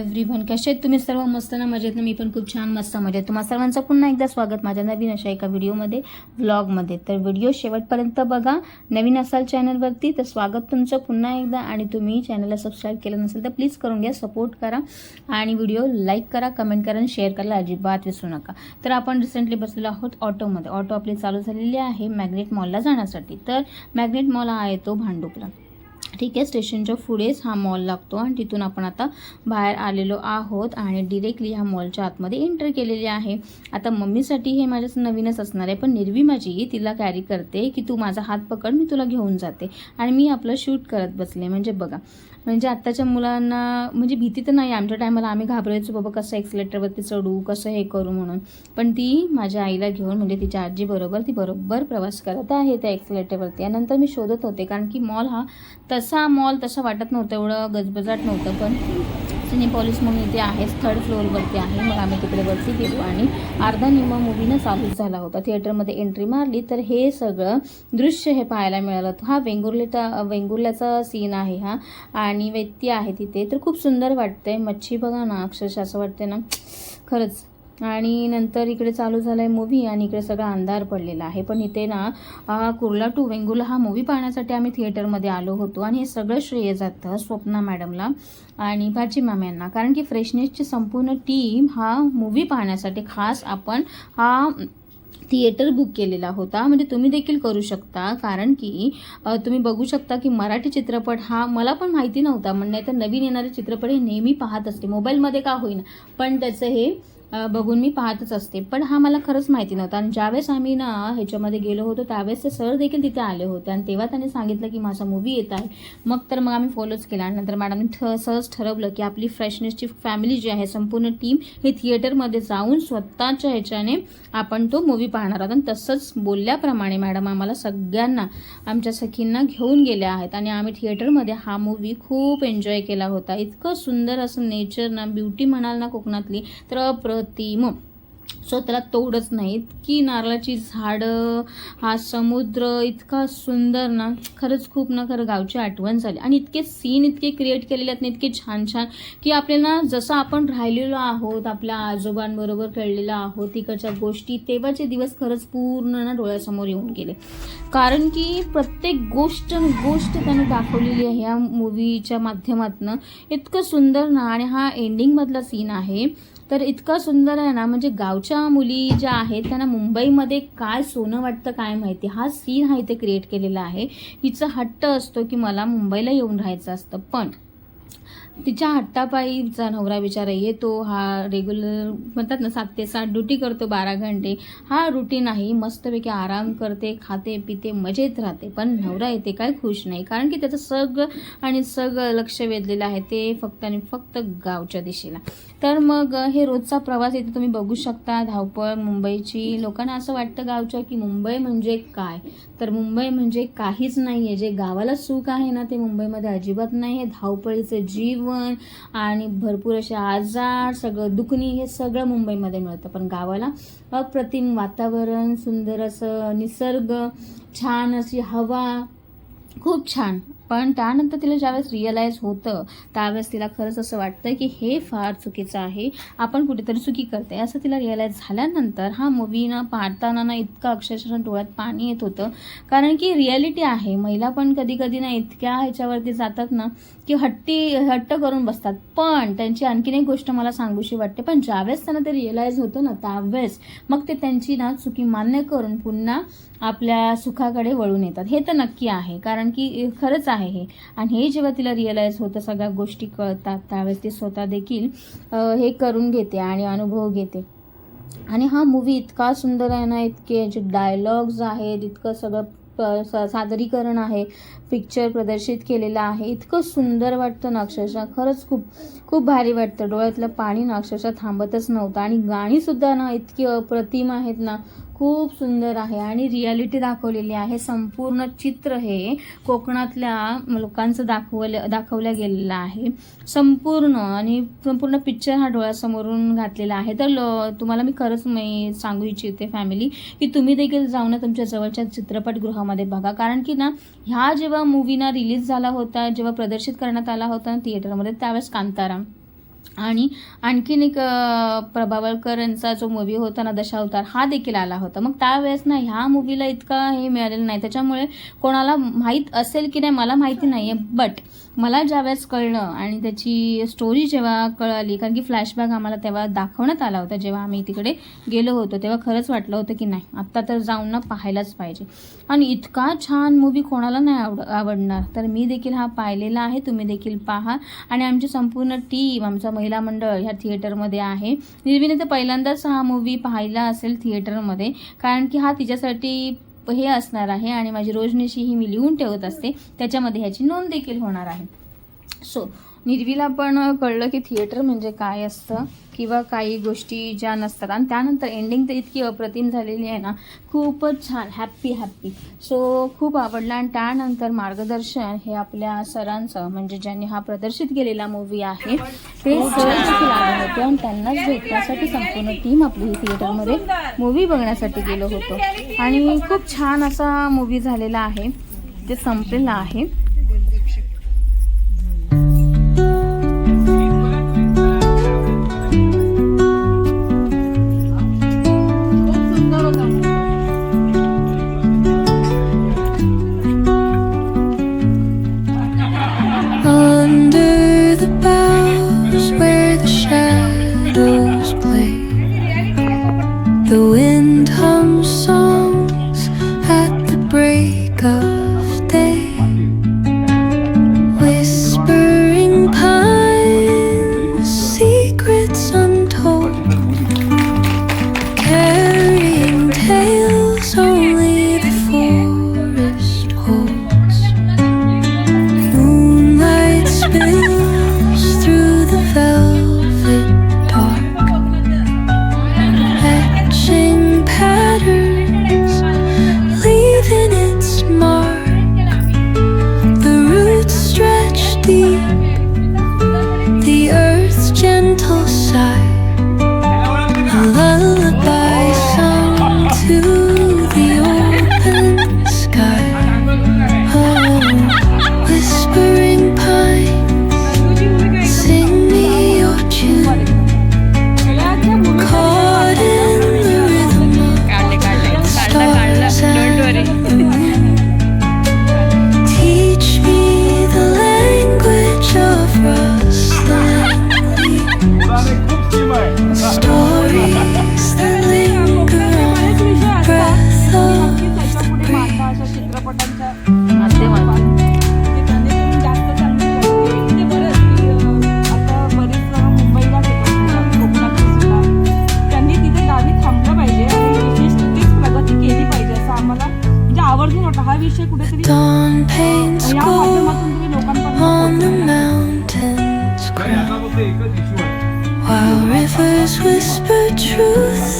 Everyone कसे आहेत तुम्ही सर्व? मस्त ना? मजेत ना? मी पण खूप छान मस्त मजेत. तुम्हा सर्वांचं पुन्हा एकदा स्वागत माझ्या नवीन अशा एका व्हिडिओमध्ये व्लॉगमध्ये. तर व्हिडिओ शेवटपर्यंत बघा. नवीन असाल चॅनलवरती तर स्वागत तुमचं पुन्हा एकदा. आणि तुम्ही चॅनलला सबस्क्राईब केलं नसेल तर प्लीज करून घ्या सपोर्ट करा. आणि व्हिडिओ लाईक करा कमेंट करा आणि शेअर करायला अजिबात विसरू नका. तर आपण रिसेंटली बसलेलो आहोत ऑटोमध्ये. ऑटो आपली चालू झालेली आहे मॅग्नेट मॉलला जाण्यासाठी. तर मॅग्नेट मॉल हा आहे तो भांडुपला. ठीक आहे स्टेशनच्या पुढेच हा मॉल लागतो आणि तिथून आपण आता बाहेर आलेलो आहोत आणि डिरेक्टली ह्या मॉलच्या आतमध्ये एंटर केलेली आहे. आता मम्मीसाठी हे माझ्या नवीनच असणार आहे पण निर्वी माझी तिला कॅरी करते की तू माझा हात पकड मी तुला घेऊन जाते आणि मी आपलं शूट करत बसले. म्हणजे बघा म्हणजे आत्ताच्या मुलांना म्हणजे भीती तर नाही आमच्या टायमाला आम्ही घाबरायचो बाबा कसं एक्सलेटरवरती चढू कसं हे करू म्हणून. पण ती माझ्या आईला घेऊन म्हणजे तिच्या आजीबरोबर ती बरोबर प्रवास करत आहे त्या एक्सलेटरवरती आणि नंतर मी शोधत होते कारण की मॉल हा तसा मॉल तसा वाटत नव्हतं एवढं गजबजाट नव्हतं पण सिनेपॉलिस म्हणून इथे आहेच थर्ड फ्लोअरवरती आहे. मग आम्ही तिकडे वरती गेलो आणि अर्धा निम्मा मूवीनं चालूच झाला होता. थिएटरमध्ये एंट्री मारली तर हे सगळं दृश्य हे पाहायला मिळालं. होतं हा वेंगुर्लेचा वेंगुर्ल्याचा सीन आहे हा. आणि व्यक्ती आहे तिथे. तर खूप सुंदर वाटतंय. मच्छी बघा ना अक्षरशः असं वाटतंय ना. खरंच आणि नंतर इकडे चालू झाला आहे मूवी आणि इकडे सगळा अंधार पडलेला आहे. पण इथे ना कुर्ला टू वेंगुला हा मूवी पाहण्यासाठी आम्ही थिएटरमध्ये आलो होतो आणि हे सगळं श्रेय जातं स्वप्ना मॅडमला आणि भाजी मॅम माम्यांना कारण की फ्रेशनेसची संपूर्ण टीम हा मूवी पाहण्यासाठी खास आपण हा थिएटर बुक केलेला होता. म्हणजे तुम्ही देखील करू शकता. कारण की तुम्ही बघू शकता की मराठी चित्रपट हा मला पण माहिती नव्हता. म्हणजे तर नवीन येणारे चित्रपट हे नेहमी पाहत असते. मोबाईलमध्ये का होईना. पण त्याचं हे बघून मी पाहतच असते. पण हा मला खरंच माहिती नव्हता. आणि ज्यावेळेस आम्ही ना ह्याच्यामध्ये गेलो होतो त्यावेळेस ते सर देखील तिथे आले होते. आणि तेव्हा त्यांनी सांगितलं की माझा मूवी येत आहे. मग तर मग आम्ही फॉलोच केला. आणि नंतर मॅडमने ठ सहज ठरवलं की आपली फ्रेशनेसची फॅमिली जी आहे संपूर्ण टीम हे थिएटरमध्ये जाऊन स्वतःच्या ह्याच्याने आपण तो मूवी पाहणार आहोत. आणि तसंच बोलल्याप्रमाणे मॅडम आम्हाला सगळ्यांना आमच्या सखींना घेऊन गेल्या आहेत. आणि आम्ही थिएटरमध्ये हा मूवी खूप एन्जॉय केला होता. इतकं सुंदर असं नेचर ना ब्युटी म्हणाल ना कोकणातली तर प्रतिम सो त्याला तोडच नाही इतकी नारळाची झाडं हा समुद्र इतका सुंदर ना खरंच खूप ना खरं गावची आठवण झाली. आणि इतके सीन इतके क्रिएट केलेले आहेत ना इतके छान छान की आपल्याला जसं आपण राहिलेलो आहोत आपल्या आजोबांबरोबर खेळलेलो आहोत तिकडच्या गोष्टी तेव्हाचे दिवस खरंच पूर्ण ना डोळ्यासमोर येऊन गेले. कारण की प्रत्येक गोष्ट गोष्ट त्याने दाखवलेली आहे या मूवीच्या माध्यमातून. इतकं सुंदर ना आणि हा एंडिंगमधला सीन आहे. तर इतकं सुंदर आहे ना म्हणजे गावच्या मुली ज्या आहेत त्यांना मुंबईमध्ये काय सोनं वाटतं काय माहिती? हा सीन हा इथे क्रिएट केलेला आहे. हिचा हट्ट असतो की मला मुंबईला येऊन राहायचं असतं. पण तिच्या हट्टापायीचा नवरा बिचारा येतो हा रेग्युलर म्हणतात ना सात ते सात ड्युटी करतो बारा घंटे. हा रुटीन आहे मस्तपैकी आराम करते खाते पिते मजेत राहते. पण नवरा येते काय खुश नाही. कारण की त्याचं सगळं आणि सगळं लक्ष वेधलेलं आहे ते फक्त आणि फक्त गावच्या दिशेला. तर मग हे रोजचा प्रवास इथे तुम्ही बघू शकता. धावपळ मुंबईची लोकांना असं वाटतं गावच्या की मुंबई म्हणजे काय? तर मुंबई म्हणजे काहीच नाही आहे जे गावाला सुख आहे ना ते मुंबईमध्ये अजिबात नाही आहे धावपळीचं जीवन आणि भरपूर असे आजार सगळं दुखणी हे सगळं मुंबईमध्ये मिळतं. पण गावाला अप्रतिम वातावरण सुंदर असं निसर्ग छान अशी हवा. खूप छान. पण त्यानंतर तिला ज्यावेळेस रिअलाईज होतं त्यावेळेस तिला खरंच असं वाटतं की हे फार चुकीचं आहे. आपण कुठेतरी चुकी करते असं तिला रिअलाईज झाल्यानंतर हा मूवी ना पाहताना ना इतकं अक्षरशः डोळ्यात पाणी येत होतं. कारण की रिॲलिटी आहे. महिला पण कधी कधी ना इतक्या ह्याच्यावरती जातात ना की हट्टी हट्ट करून बसतात. पण त्यांची आणखीन एक गोष्ट मला सांगूशी वाटते. पण ज्यावेळेस त्यांना ते रिअलाईज होतं ना त्यावेळेस मग ते त्यांची ना चुकी मान्य करून पुन्हा आपल्या सुखाकडे वळून येतात. हे तर नक्की आहे कारण की खरंच आहे हे. आणि हे जेव्हा तिला रिअलाईज होतं सगळ्या गोष्टी कळतात त्यावेळेस ती स्वतः देखील हे करून घेते आणि अनुभव घेते. आणि हा मूवी इतका सुंदर आहे ना इतके जे डायलॉग्ज आहेत इतकं सगळं सादरीकरण आहे पिक्चर प्रदर्शित केलेलं आहे इतकं सुंदर वाटतं ना अक्षरशः. खरंच खूप खूप भारी वाटतं. डोळ्यातलं पाणी ना अक्षरशः थांबतच नव्हतं. आणि गाणीसुद्धा ना इतकी अप्रतिम आहेत ना खूप सुंदर आहे आणि रियालिटी दाखवलेली आहे. संपूर्ण चित्र हे कोकणातल्या लोकांचं दाखवलं दाखवलं गेलेलं आहे. संपूर्ण आणि संपूर्ण पिक्चर हा डोळ्यासमोरून घातलेला आहे. तर ल- तुम्हाला मी खरंच मी सांगू इच्छिते फॅमिली की तुम्ही देखील जाऊन तुमच्या जवळच्या चित्रपटगृहामध्ये बघा. कारण की ना ह्या जेव्हा मूवीना रिलीज झाला होता जेव्हा प्रदर्शित करण्यात आला होता थिएटरमध्ये त्यावेळेस कांतारा आणि आणखीन एक प्रभावळकरांचा जो मूवी होता ना दशावतार हा देखील आला होता. मग त्यावेळेस ना ह्या मूवीला इतका हे मिळालेलं नाही. त्याच्यामुळे कोणाला माहीत असेल की नाही मला माहिती नाही आहे बट मला ज्यावेळेस कळलं आणि त्याची स्टोरी जेव्हा कळाली कारण की फ्लॅशबॅक आम्हाला तेव्हा दाखवण्यात आला होता जेव्हा आम्ही तिकडे गेलो होतो तेव्हा खरंच वाटलं होतं की नाही आत्ता तर जाऊन ना पाहायलाच पाहिजे. आणि इतका छान मूवी कोणाला नाही आवड आवडणार. तर मी देखील हा पाहिलेला आहे तुम्ही देखील पहा. आणि आमची संपूर्ण टीम आमचा महिला मंडळ ह्या थिएटरमध्ये आहे. निर्विने तर पहिल्यांदाच हा मूवी पाहिला असेल थिएटरमध्ये कारण की हा तिच्यासाठी हे असणार आहे आणि माझी रोजनिशी ही मी लिहून ठेवत असते. त्याच्यामध्ये ह्याची नोंद देखील होणार आहे. सो निर्वीला पण कळलं की थिएटर म्हणजे काय असतं किंवा काही गोष्टी ज्या नसतात. आणि त्यानंतर एंडिंग तर इतकी अप्रतिम झालेली आहे ना खूपच छान हॅप्पी हॅप्पी सो खूप आवडला. आणि त्यानंतर मार्गदर्शन हे आपल्या सरांचं म्हणजे ज्यांनी हा प्रदर्शित केलेला मूवी आहे ते सर देखील आले होते. आणि त्यांनाच भेटण्यासाठी संपूर्ण टीम आपली ही थिएटरमध्ये मूवी बघण्यासाठी गेलो होतो. आणि खूप छान असा मूवी झालेला आहे. ते संपलेला आहे.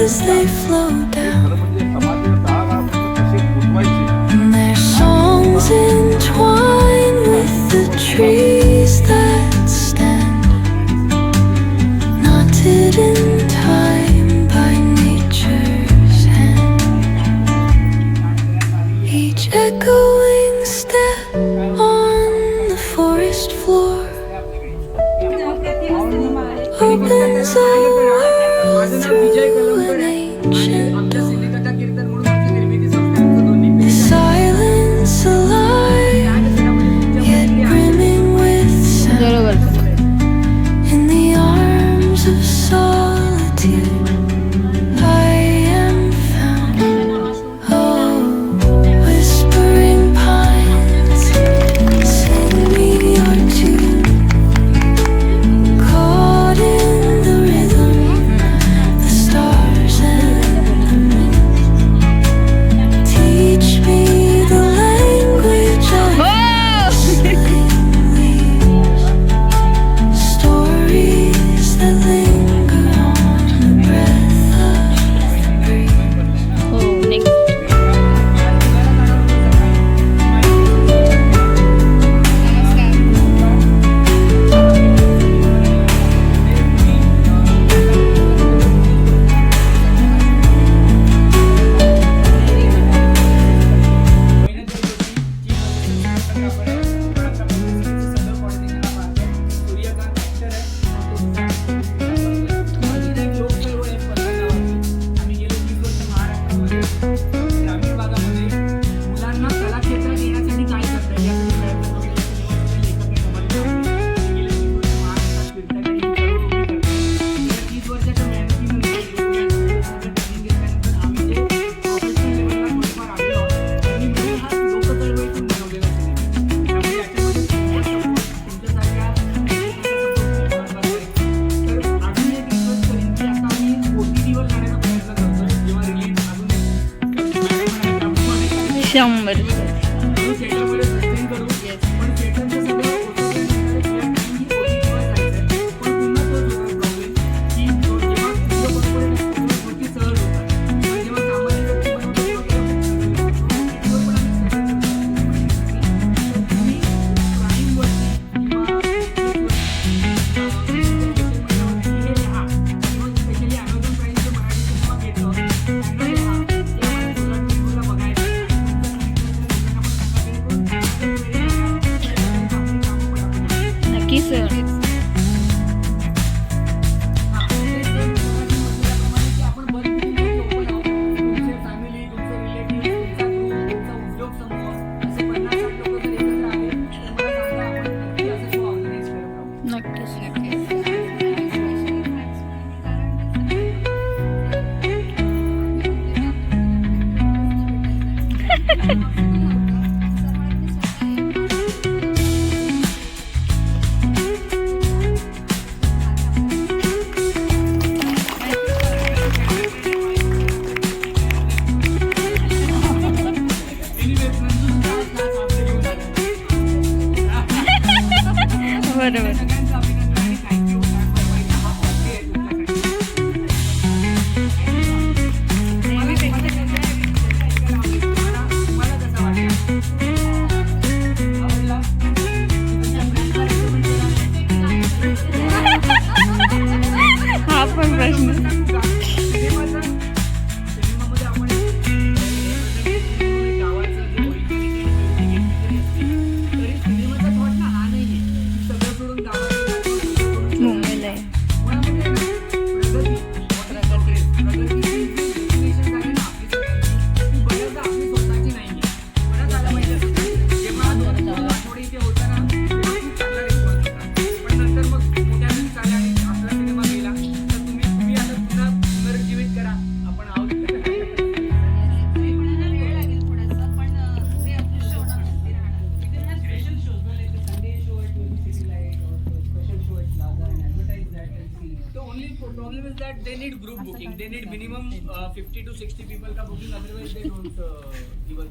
As they flow down, hombre. हा पण 50 to 60 people का booking otherwise they don't uh, give us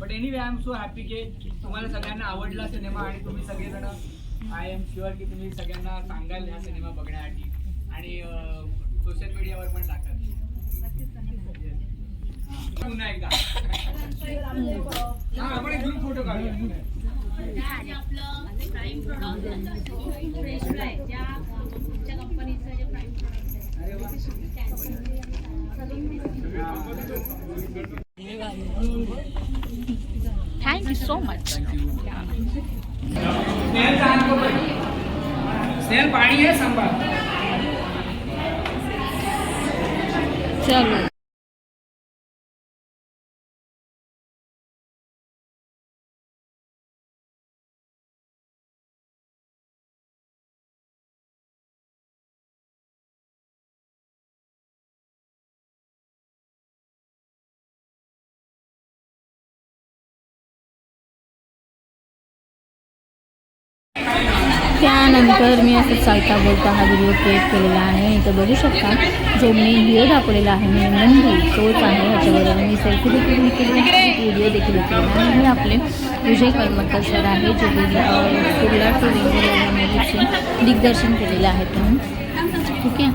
but anyway I am so happy की तुम्हाला सगळ्यांना आवडला सिनेमा आणि तुम्ही सगळेजण आय एम शुअर की तुम्ही सगळ्यांना सांगाल ह्या सिनेमा बघण्यासाठी. आणि सोशल मीडियावर पण टाकाल पुन्हा एकदा. हा फोटो काढूया. थँक्यू सो मच स्नेहल का हात पकड. स्नेहल पाणी आहे सांभाळ. चलो. त्यानंतर मी असं चालता बोलता हा व्हिडिओ क्रिएट केलेला आहे. आणि इथं बघू शकता जो मी व्हिडिओ दाखवलेला आहे मी नंदी तोच आहे. ह्याच्याबरोबर मी सेल्फी देखील केली व्हिडिओ देखील केलेला आहे. हे आपले विजय करमरकर सर आहे जे कुर्ला टू दिग्दर्शन केलेले आहे त्यांनी. ठीक आहे?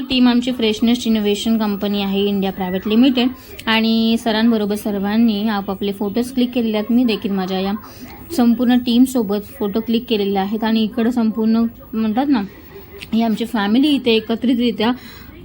टीम आमची फ्रेशनेस इनोव्हेशन कंपनी आहे इंडिया प्रायव्हेट लिमिटेड. आणि सरांबरोबर सर्वांनी आपापले फोटोज क्लिक केलेले आहेत. मी देखील माझ्या या संपूर्ण टीमसोबत फोटो क्लिक केलेले आहेत. आणि इकडं संपूर्ण म्हणतात ना ही आमची फॅमिली इथे एकत्रितरित्या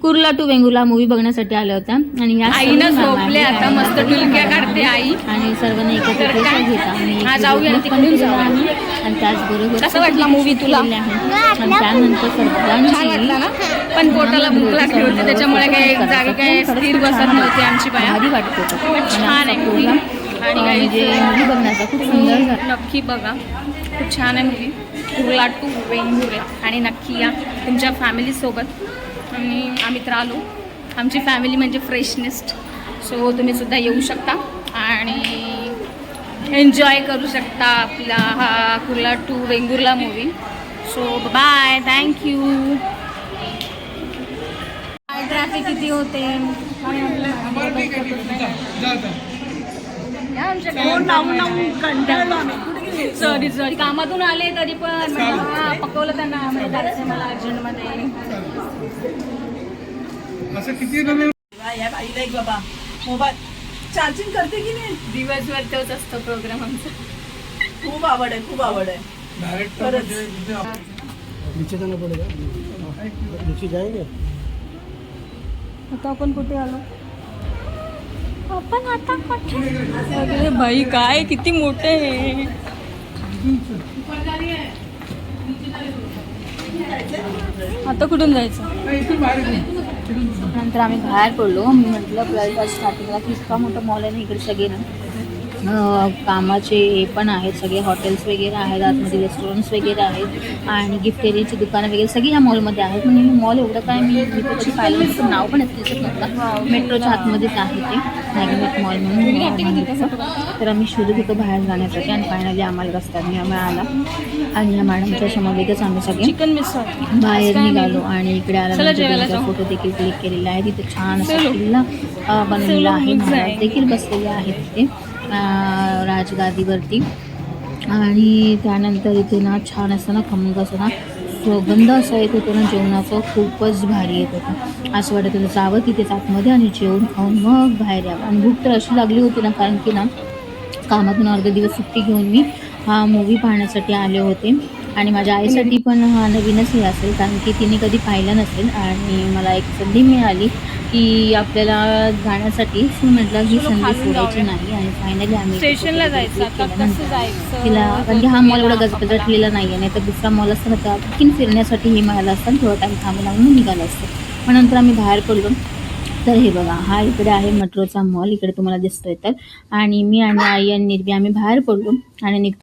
कुर्ला टू वेंगुला मूवी बघण्यासाठी आल्या होत्या. आणि या आईनं झोपले आता. मस्त टुलक्या काढते आई. आणि सर्वांना एकत्र? घेता आम्ही हा, जाऊया, तिकडून. आहे. आणि त्याचबरोबर कसा वाटला movie तुला? आणि त्यानंतर छान सर्वांची वाटला ना? पण पोटाला भूक लागली होती त्याच्यामुळे काही जागी काही स्थिर बसत नव्हती आमची बाया. भारी वाटत छान आहे. आणि काही म्हणजे मूवी बघण्याचा खूप सुंदर झाला. नक्की बघा. खूप छान आहे मूवी कुर्ला टू वेंगुर्ला. आणि नक्की या तुमच्या फॅमिलीसोबत आणि आम्ही तर आलो. आमची फॅमिली म्हणजे फ्रेशनेस्ट सो तुम्ही सुद्धा येऊ शकता आणि एन्जॉय करू शकता आपला हा Kurla to Vengurla movie so bye thank you काय ट्रॅफिक किती होते? सॉरी सॉरी कामातून आले तरी पण म्हणलं, हा पकवलं त्यांना. म्हणजे जायचं मला अर्जंटमध्ये असं किती नवीन या बाईला एक बाबा. मोबाईल. चार्जिंग करते की नाही? दिवसभर तोच असतो प्रोग्राम आमचा. खूप आवड आहे खूप आवड आहे. खरंच. नीचे जाना पडेगा नीचे जाएंगे आता आपण कुठे आलो? आपण आता कुठे? अरे बाई काय? किती मोठे आहे. आता कुठून जायचं? नंतर आम्ही बाहेर पडलो. मी म्हटलं आपल्याला स्टार्टिंगला की इतका मोठा मॉल आहे ना इकडे सगळे ना. कामाचे हे पण आहेत सगळे हॉटेल्स वगैरे आहेत आतमध्ये रेस्टॉरंट्स वगैरे आहेत आणि गिफ्ट एरियाची दुकानं वगैरे सगळी ह्या मॉलमध्ये आहेत. म्हणजे मॉल एवढं काय मी मी कधी पाहिलं नव्हतं नाव पण दिसत नव्हतं मेट्रोच्या आतमध्येच आहे ते मॅग्नेट मॉल म्हणून. तर आम्ही शोधत होतो बाहेर जाण्यासाठी आणि फायनली आम्हाला रस्त्याने आम्ही आला आणि या मॅडमच्या समवेतच आम्ही सगळे बाहेर निघालो आणि इकडे जाऊ. फोटो देखील क्लिक केलेला आहे. तिथे छान असा. किल्ला बनलेला आहे. देखील बसलेले आहेत तिथे राजगादीवरती. आणि त्यानंतर इथे ना छान असं ना खमंग असं ना सुगंध असा येत होतो ना जेवणाचं खूपच भारी येत होतं. असं वाटत होतं जावं तिथेच आतमध्ये आणि जेवण खाऊन मग बाहेर यावं. आणि भूक तर अशी लागली होती ना कारण की ना कामातून अर्धा दिवस सुट्टी घेऊन मी हा मूवी पाहण्यासाठी आले होते. आणि माझ्या आईसाठी पण हा नवीनच हे असेल कारण की तिने कधी पाहिलं नसेल. आणि मला एक संधी मिळाली. की आपल्याला जाण्यासाठी मी म्हटलं ही चलो संधी सोडायची. नाही आणि फायनली आम्ही स्टेशनला जायचं आता कसं केल्यानंतर जायचं? तिला कारण की हा मॉल एवढा गजबजटलेला नाही आहे नाही तर दुसरा मॉल असताना त्या आणखीन फिरण्यासाठी हे मिळालं असतं. थोडा टाईम थांबून लागून निघालं असतं. मग नंतर आम्ही बाहेर पडलो. तर हे बघा हा इकडे आहे मेट्रोचा मॉल इकडे तुम्हाला दिसतोय तर. आणि मी आणि आई आणि निर्वी आम्ही बाहेर पडलो आणि निघ